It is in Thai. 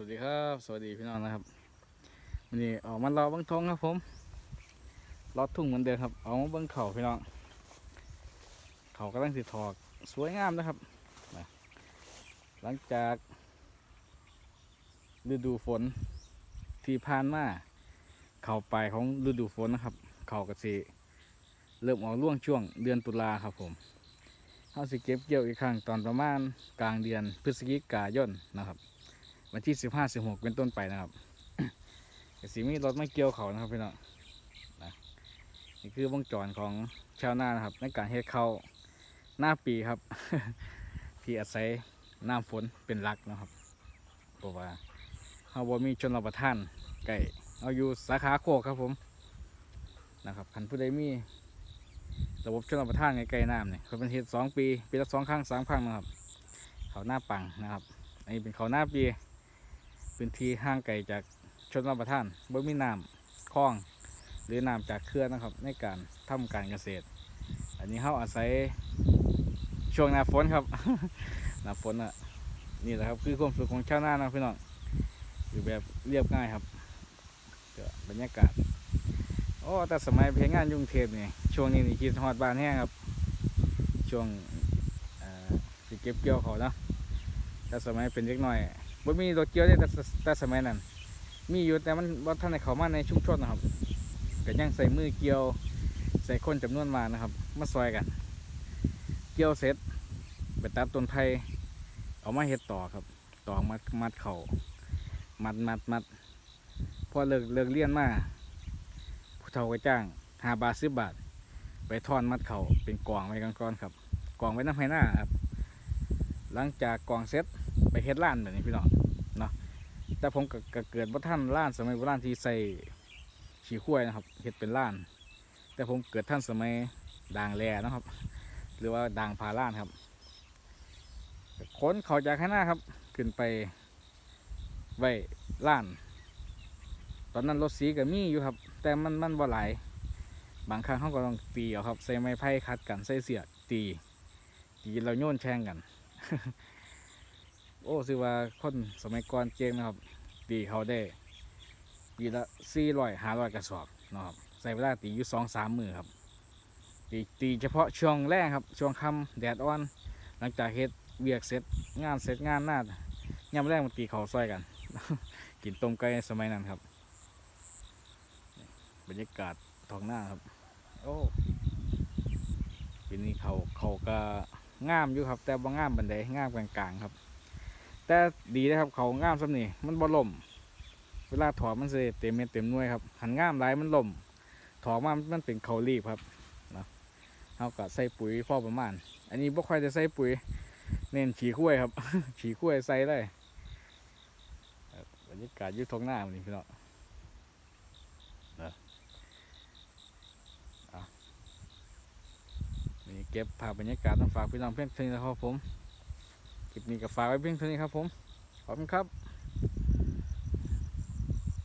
วัสดีครับ สวัสดีพี่น้องนะครับวันนี้ออกมารอบังทงครับผมรอทุ่งเหมือนเดิมครับเอามาบิ้งเข่าพี่น้องเขากำลังสิถอกสวยงามนะครับ หลังจากฤดูฝนที่ผ่านมาเข่าปลายของฤดูฝนนะครับ เข่ากระสีเริ่มออกร่วงช่วงเดือนตุลาครับผมเขาสิเก็บเกี่ยวอีกครั้งตอนประมาณกลางเดือนพฤศจิกายนนะครับ วันที่สิบห้าสิบหกเป็นต้นไปนะครับกสีมีรถไม่เกี่ยวเขานะครับพี่น้องนะนี่คือวงจรของชาวนานะครับ ในการเฮ็ดข้าวหน้าปีครับ ที่อาศัยน้ำฝนเป็นหลักนะครับเพราะว่าเราบ่มีชนรับประทานไก่เอาอยู่สาขาโคกครับผมนะครับคันผู้ใดมีระบบชนรับประทานไก่น้ำเนี่ยเขาเป็นเฮ็ดสองปี ปีละสองครั้งสามครั้งนะครับ เขาหน้าปังนะครับอันนี้เป็นเขาหน้าปี พื้นที่ห่างไกลจากชนรับประทานบ่มีน้ำคลอง หรือน้ำจากเขื่อนนะครับ ในการทำการเกษตร อันนี้เขาอาศัยช่วงหน้าฝนครับหน้าฝนอะนี่แหละครับคือความสุขของชาวนานะพี่น้องอยู่แบบเรียบง่ายครับก็บรรยากาศโอ้แต่สมัยเพลงงานยุ่งเทพนี่ช่วงนี้นี่คิดฮอดบ้านแห้งครับ ช่วงสิเก็บเกี่ยวเขาเนาะแต่สมัยเป็นเล็กน้อย บ่มีรถเกี่ยวได้แต่แต่สมัยนั้น มีอยู่แต่มันบ่ทันได้เข้ามาในชุมชนนะครับก็ยังใส่มือเกี่ยวใส่คนจำนวนมานะครับ มาซอยกัน เกี่ยวเสร็จไปตัดต้นไผ่เอามาเฮ็ดต่อครับ ต่อมัดมัดเข่ามัดมัดมัดพอเลิกเลิกเรียนมาผู้เฒ่าก็จ้างหาบาทสิบบาท ไปทอนมัดเข่าเป็นกองไว้กันก่อนครับกองไว้น้ำไห้หน้าครับ หลังจากกองเสร็จไปเฮ็ดร้านแบบนี้พี่น้องเนาะแต่ผมก็กเกิดว่าท่านร้านสมัยโบราณที่ใส่ขี้ข้วยนะครับเฮ็ดเป็นร้าน แต่ผมเกิดท่านสมัยด่างแลนะครับ หรือว่าด่างพาร้านครับขนเขาจากข้างหน้าครับขึ้นไปไว้ร้าน ตอนนั้นรถสีก็มีอยู่ครับ แต่มันมันบ่หลายบางครั้งเขาก็ต้องตีเอาครับใส่ไม้ไผ่คัดกันใส่เสียตีตีเราโยนแช่งกัน โอ้สิว่าคนสมัยก่อนเก่งนะครับ ตีเขาได้ปีละสี่ร้อยห้าร้อยกระสอบนะครับใส่เวลาตีอยู่สองสามมือครับ ตีตีเฉพาะช่วงแรกครับ ช่วงค่ำแดดอ่อน หลังจากเฮ็ดเวียกเสร็จงานเสร็จงานหน้ายามแรกมันตีเขาซอยกัน กินต้มไก่สมัยนั้นครับ บรรยากาศท้องหน้าครับ โอ้ปีนี้เขาเขาก็ งามอยู่ครับ แต่บ่งามบันไดงามกลางๆครับ แต่ดีนะครับเขาง่ามซ้ำนี่มันบ่ล่มเวลาถอดมันเสิเต็มเม็ดเต็มหน่วยครับหันง่ามหลายมันล่มถอดมามันเป็นเขารีบครับนะเขาก็ใส่ปุ๋ยพอประมาณ อันนี้บ่ค่อยจะใส่ปุ๋ย เน้นฉีขั้วครับฉีขั้วใส่ได้บรรยากาศยุทงหน้ามันนี่พี่น้องนะอะนี่เก็บภาพบรรยากาศมาฝากพี่น้องเพื่อนๆนะครับผมคลิปนี้ก็ฝากไว้เพียงเท่านี้ครับผมขอบคุณครับ